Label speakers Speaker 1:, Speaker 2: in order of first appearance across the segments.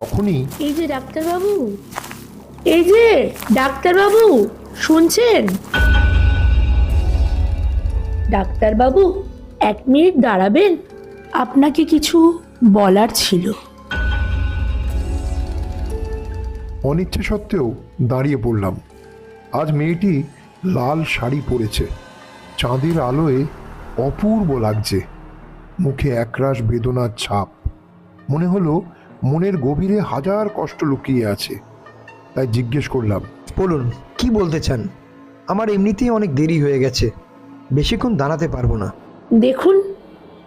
Speaker 1: তখনই
Speaker 2: এই যে ডাক্তারবাবু এই যে ডাক্তারবাবু শুনছেন? ডাক্তারবাবু এক মিনিট দাঁড়াবেন আপনাকে কিছু বলার ছিল।
Speaker 1: অনিচ্ছা সত্ত্বেও দাঁড়িয়ে পড়লাম। আজ মেয়েটি লাল শাড়ি পরেছে। চাঁদের আলোয় অপূর্ব লাগছে। মুখে একরাশ বেদনার ছাপ। মনে হলো মনের গভীরে হাজার কষ্ট লুকিয়ে আছে। তাই জিজ্ঞেস করলাম
Speaker 3: বলুন কি বলতে চান? আমার এমনিতেই অনেক দেরি হয়ে গেছে। বেশিক্ষণ দাঁড়াতে পারব না।
Speaker 2: দেখুন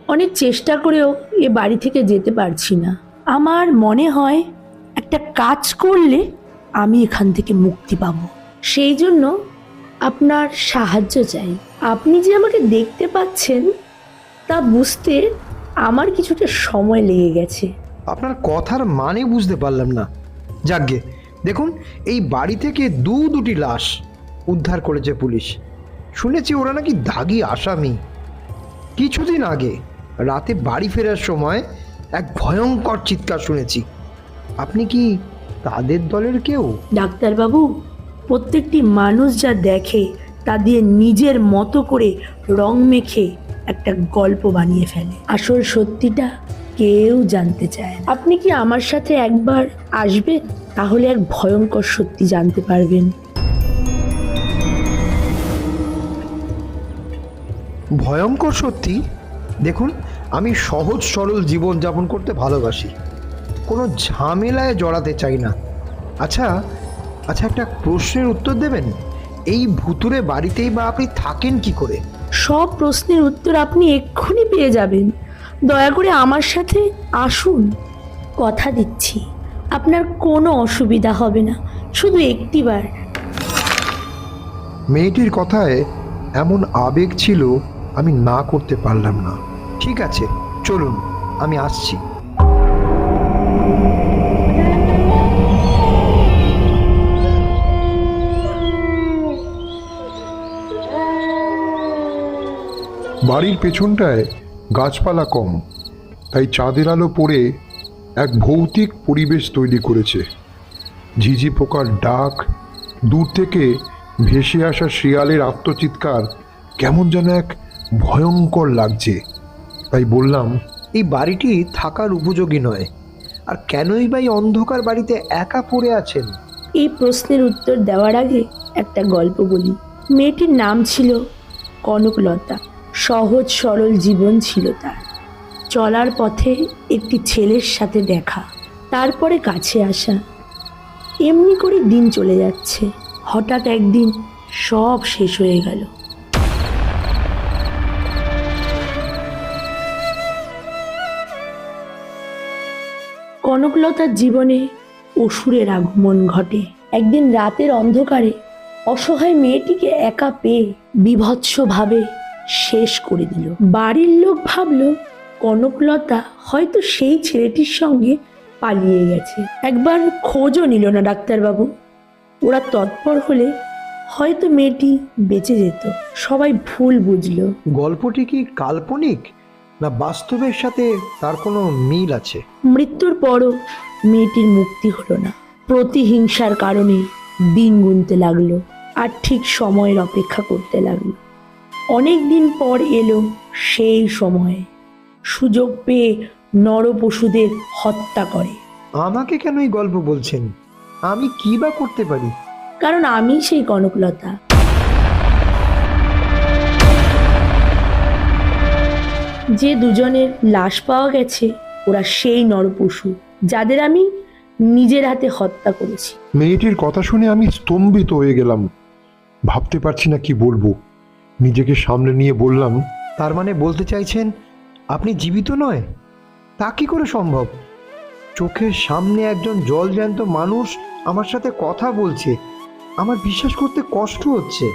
Speaker 2: অনেক চেষ্টা করেও এ বাড়ি থেকে যেতে পারছি না। আমার মনে হয় একটা কাজ করলে আমি এখান থেকে মুক্তি পাব। সেই জন্য আপনার সাহায্য চাই। আপনি যে আমাকে দেখতে পাচ্ছেন তা বুঝতে আমার কিছুটা সময় লেগে গেছে।
Speaker 3: আপনার কথার মানে বুঝতে পারলাম না। যাকগে, দেখুন, এই বাড়ি থেকে দু দুটি লাশ উদ্ধার করেছে পুলিশ। শুনেছি ওরা নাকি দাগি আসামি। কিছুদিন আগে, রাতে বাড়ি ফেরার সময় এক ভয়ঙ্কর চিৎকার শুনেছি। আপনি কি তাদের দলের কেউ?
Speaker 2: ডাক্তারবাবু, প্রত্যেকটি মানুষ যা দেখে, তা দিয়ে নিজের মতো করে রং মেখে একটা গল্প বানিয়ে ফেলে। আসল সত্যিটা কেউ জানতে চায় না। আপনি কি আমার সাথে একবার আসবেন? তাহলে এক ভয়ঙ্কর সত্যি জানতে পারবেন।
Speaker 3: ভয়ঙ্কর সত্যি? দেখুন আমি সহজ সরল জীবন যাপন করতে ভালোবাসি। কোনো ঝামেলায় জড়াতে চাই না। আচ্ছা আচ্ছা একটা প্রশ্নের উত্তর দেবেন? এই ভুতুরে বাড়িতেই বা আপনি থাকেন কি করে?
Speaker 2: সব প্রশ্নের উত্তর আপনি এক্ষুনি পেয়ে যাবেন। দয়া করে আমার সাথে আসুন। কথা দিচ্ছি। আপনার কোনো অসুবিধা হবে না। শুধু একটিবার।
Speaker 1: মেয়েটির কথায় এমন আবেগ ছিল, আমি না করতে পারলাম না।
Speaker 3: ঠিক আছে, চলুন, আমি আসছি।
Speaker 1: বাড়ির পেছনটায় গাছপালা কম তাই চাঁদের আলো পড়ে এক ভৌতিক পরিবেশ তৈরি করেছে। ঝিঝি পোকার ডাক দূর থেকে ভেসে আসা শিয়ালের আত্মচিৎকার কেমন যেন এক ভয়ঙ্কর লাগছে। তাই বললাম
Speaker 3: এই বাড়িটি থাকার উপযোগী নয়। আর কেনই বা এই অন্ধকার বাড়িতে একা পড়ে আছেন?
Speaker 2: এই প্রশ্নের উত্তর দেওয়ার আগে একটা গল্প বলি। মেয়েটির নাম ছিল কনকলতা। সহজ সরল জীবন ছিল তার। চলার পথে একটি ছেলের সাথে দেখা, তারপরে কাছে আসা। এমনি করে দিন চলে যাচ্ছে। হঠাৎ একদিন সব শেষ হয়ে গেল। কনকলতার জীবনে অসুরের আগমন ঘটে। একদিন রাতের অন্ধকারে অসহায় মেয়েটিকে একা পেয়ে বিভৎসভাবে শেষ করে দিল। বাড়ির লোক ভাবলো কনকলতা হয়তো সেই ছেলেটির সঙ্গে পালিয়ে গেছে। একবার খোঁজও নিল না ডাক্তারবাবু। ওরা তৎপর হলে হয়তো মেয়েটি বেঁচে যেত। সবাই ভুল বুঝলো।
Speaker 3: গল্পটি কি কাল্পনিক না বাস্তবের সাথে তার কোনো মিল আছে?
Speaker 2: মৃত্যুর পরও মেয়েটির মুক্তি হলো না। প্রতিহিংসার কারণে দিন গুনতে লাগল আর ঠিক সময়ের অপেক্ষা করতে লাগল। অনেক দিন পর এলো সেই সময়ে। সুযোগ পেয়ে নরপশুদের হত্যা করে।
Speaker 3: আমাকে কেন এই গল্প বলছেন? আমি কি বা করতে পারি?
Speaker 2: কারণ আমি সেই কনকলতা। যে দুজনের লাশ পাওয়া গেছে ওরা সেই নরপশু যাদের আমি নিজের হাতে হত্যা করেছি।
Speaker 1: মেয়েটির কথা শুনে আমি স্তম্ভিত হয়ে গেলাম। ভাবতে পারছি না কি বলব। নিজেকে সামনে নিয়ে বললাম
Speaker 3: তার মানে বলতে চাইছেন আপনি জীবিত নয়? তা কি করে সম্ভব? চোখের সামনে একজন জলজ্যান্ত মানুষ আমার সাথে কথা বলছে। আমার বিশ্বাস করতে কষ্ট হচ্ছে।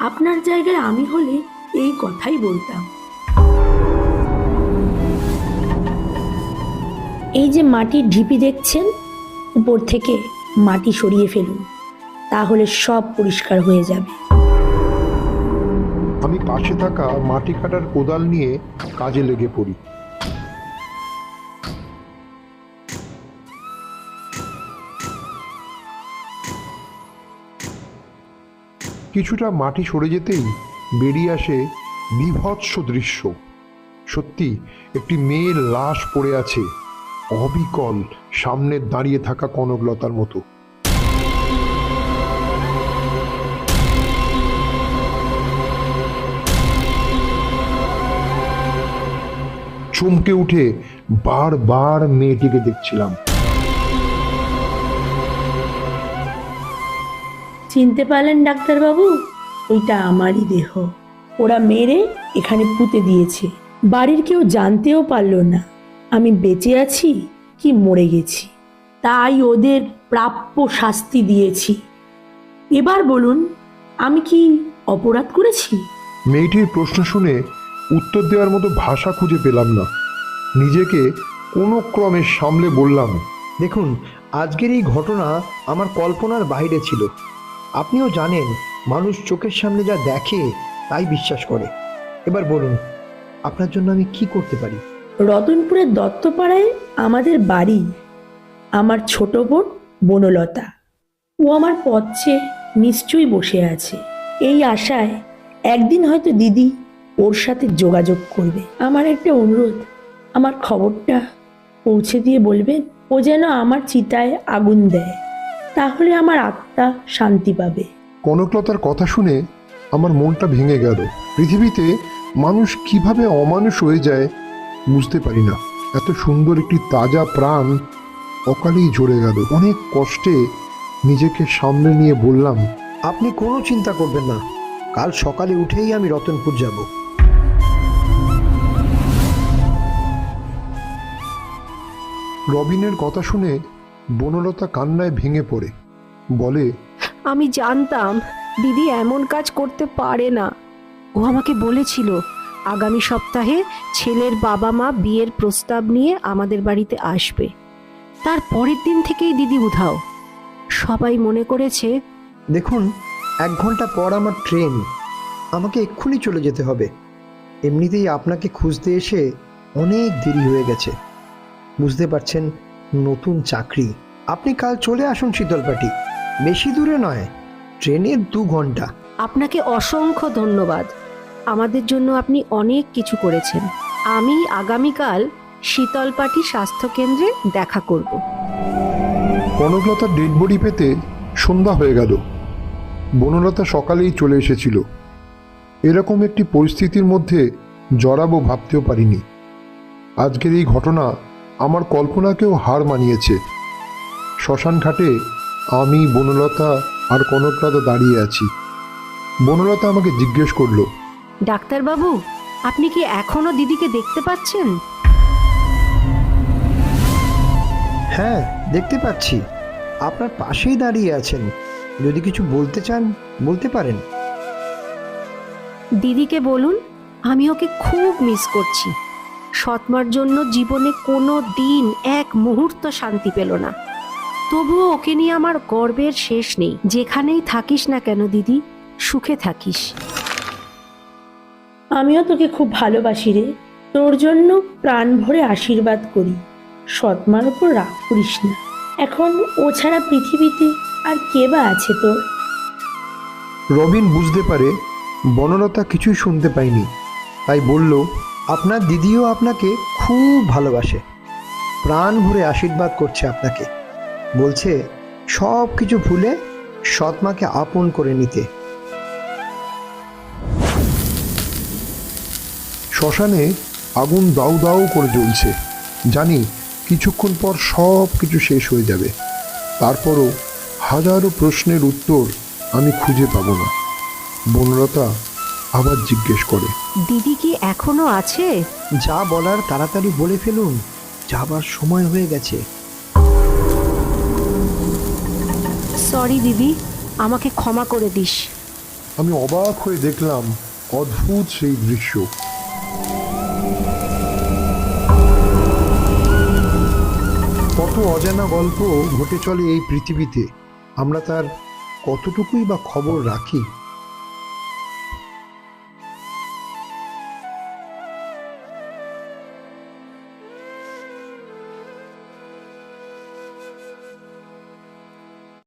Speaker 2: আপনার জায়গায় আমি হলে এই কথাই বলতাম। এই যে মাটির ঢিপি দেখছেন উপর থেকে মাটি সরিয়ে ফেলুন তাহলে সব পরিষ্কার হয়ে যাবে।
Speaker 1: আমি পাশে থাকা মাটি কাটার কোদাল নিয়ে কাজে লেগে পড়ি। কিছুটা মাটি সরে যেতেই বেরিয়ে আসে বিভৎস দৃশ্য। সত্যি, একটি মেয়ের লাশ পড়ে আছে অবিকল সামনে দাঁড়িয়ে থাকা কনকলতার মতো। চমকে উঠে বারবার মেয়েটিকে দেখছিলাম।
Speaker 2: চিনতে পারলেন ডাক্তারবাবু? ওইটা আমারই দেহ। ওরা মেরে এখানে পুঁতে দিয়েছে। বাড়ির কেউ জানতেও পারল না। আমি বেঁচে আছি কি মরে গেছি। তাই ওদের প্রাপ্য শাস্তি দিয়েছি। এবার বলুন আমি কি অপরাধ করেছি?
Speaker 1: মেয়েটির প্রশ্ন শুনে উত্তর দেওয়ার মতো ভাষা খুঁজে পেলাম না। নিজেকে কোনো ক্রমে সামলে বললাম
Speaker 3: দেখুন আজকের এই ঘটনা আমার কল্পনার বাইরে ছিল। আপনিও জানেন মানুষ চোখের সামনে যা দেখে তাই বিশ্বাস করে। এবার বলুন আপনার জন্য আমি কি করতে পারি?
Speaker 2: রতনপুরের দত্তপাড়ায় আমাদের বাড়ি। আমার ছোট বোন বনলতা। ও আমার পথ চেয়ে নিশ্চয়ই বসে আছে। এই আশায় একদিন হয়তো দিদি ওর সাথে যোগাযোগ করবে। আমার একটা অনুরোধ, আমার খবরটা পৌঁছে দিয়ে বলবেন, ও যেন আমার চিতায় আগুন দেয়, তাহলে আমার আত্মা শান্তি পাবে।
Speaker 1: কনকলতার কথা শুনে আমার মনটা ভেঙে গেল। পৃথিবীতে মানুষ কীভাবে অমানুষ হয়ে যায় বুঝতে পারি না। এত সুন্দর একটি তাজা প্রাণ অকালেই ঝরে গেল। অনেক কষ্টে নিজেকে সামনে নিয়ে বললাম,
Speaker 3: আপনি কোনো চিন্তা করবেন না। কাল সকালে উঠেই আমি রতনপুর যাব।
Speaker 1: রবিনের কথা শুনে বনলতা কান্নায় ভেঙে পড়ে। বলে
Speaker 4: আমি জানতাম দিদি এমন কাজ করতে পারে না। ও আমাকে বলেছিল আগামী সপ্তাহে ছেলের বাবা মা বিয়ের প্রস্তাব নিয়ে আমাদের বাড়িতে আসবে। তার পরের দিন থেকেই দিদি উধাও। সবাই মনে করেছে
Speaker 3: দেখুন এক ঘণ্টা পর আমার ট্রেন। আমাকে এক্ষুনি চলে যেতে হবে। এমনিতেই আপনাকে খুঁজতে এসে অনেক দেরি হয়ে গেছে। বুঝতে পারছেন নতুন চাকরি। আপনি কাল চলে আসুন শীতলপাটি। বেশি দূরে নয় ট্রেনের দু ঘণ্টা।
Speaker 4: আপনাকে অসংখ্য ধন্যবাদ। আমাদের জন্য আপনি অনেক কিছু করেছেন। আমি আগামীকাল শীতলপাটি স্বাস্থ্যকেন্দ্রে দেখা করব।
Speaker 1: কনকলতার ডেড বডি পেতে সন্ধ্যা হয়ে গেল। বনলতা সকালেই চলে এসেছিল। এরকম একটি পরিস্থিতির মধ্যে জড়াবো ভাবতেও পারিনি। আজকের এই ঘটনা আমার কল্পনাকেও হার মানিয়েছে। শ্মশান ঘাটে আমি বনলতা আর কনকলতা দাঁড়িয়ে আছি। বনলতা আমাকে জিজ্ঞেস করল
Speaker 4: ডাক্তারবাবু আপনি কি এখনও দিদিকে দেখতে পাচ্ছেন?
Speaker 3: হ্যাঁ দেখতে পাচ্ছি। আপনার পাশেই দাঁড়িয়ে আছেন। যদি কিছু বলতে চান বলতে পারেন।
Speaker 4: দিদিকে বলুন আমি ওকে খুব মিস করছি। সৎমার জন্য জীবনে কোনো দিন এক মুহূর্ত শান্তি পেল না। তবুও ওকে নিয়ে আমার গর্বের শেষ নেই। যেখানেই থাকিস না কেন দিদি? সুখে থাকিস।
Speaker 2: আমিও তোকে খুব ভালোবাসি রে। তোর জন্য প্রাণ ভরে আশীর্বাদ করি। সৎমার উপর রাগ করিস না। এখন ও ছাড়া পৃথিবীতে আর কে বা আছে তোর?
Speaker 1: রবিন বুঝতে পারে বনলতা কিছুই শুনতে পায়নি। তাই বলল
Speaker 3: আপনার দিদিও আপনাকে খুব ভালোবাসে। প্রাণ ভরে আশীর্বাদ করছে আপনাকে। বলছে, সব কিছু ভুলে সৎমাকে আপন করে নিতে।
Speaker 1: শ্মশানে আগুন দাউ দাউ করে জ্বলছে। জানি কিছুক্ষণ পর সব কিছু শেষ হয়ে যাবে। তারপরও হাজারো প্রশ্নের উত্তর আমি খুঁজে পাব না। বনলতা আবার জিজ্ঞেস করে।
Speaker 4: দিদি কি এখনও আছে?
Speaker 3: যা বলার তাড়াতাড়ি বলে ফেলুন যাবার সময় হয়ে গেছে।
Speaker 4: সরি দিদি আমাকে ক্ষমা করে দিস।
Speaker 1: আমি অবাক হয়ে দেখলাম অদ্ভুত সেই দৃশ্য। কত অজানা গল্প ঘটে চলে এই পৃথিবীতে। আমরা তার কতটুকুই বা খবর রাখি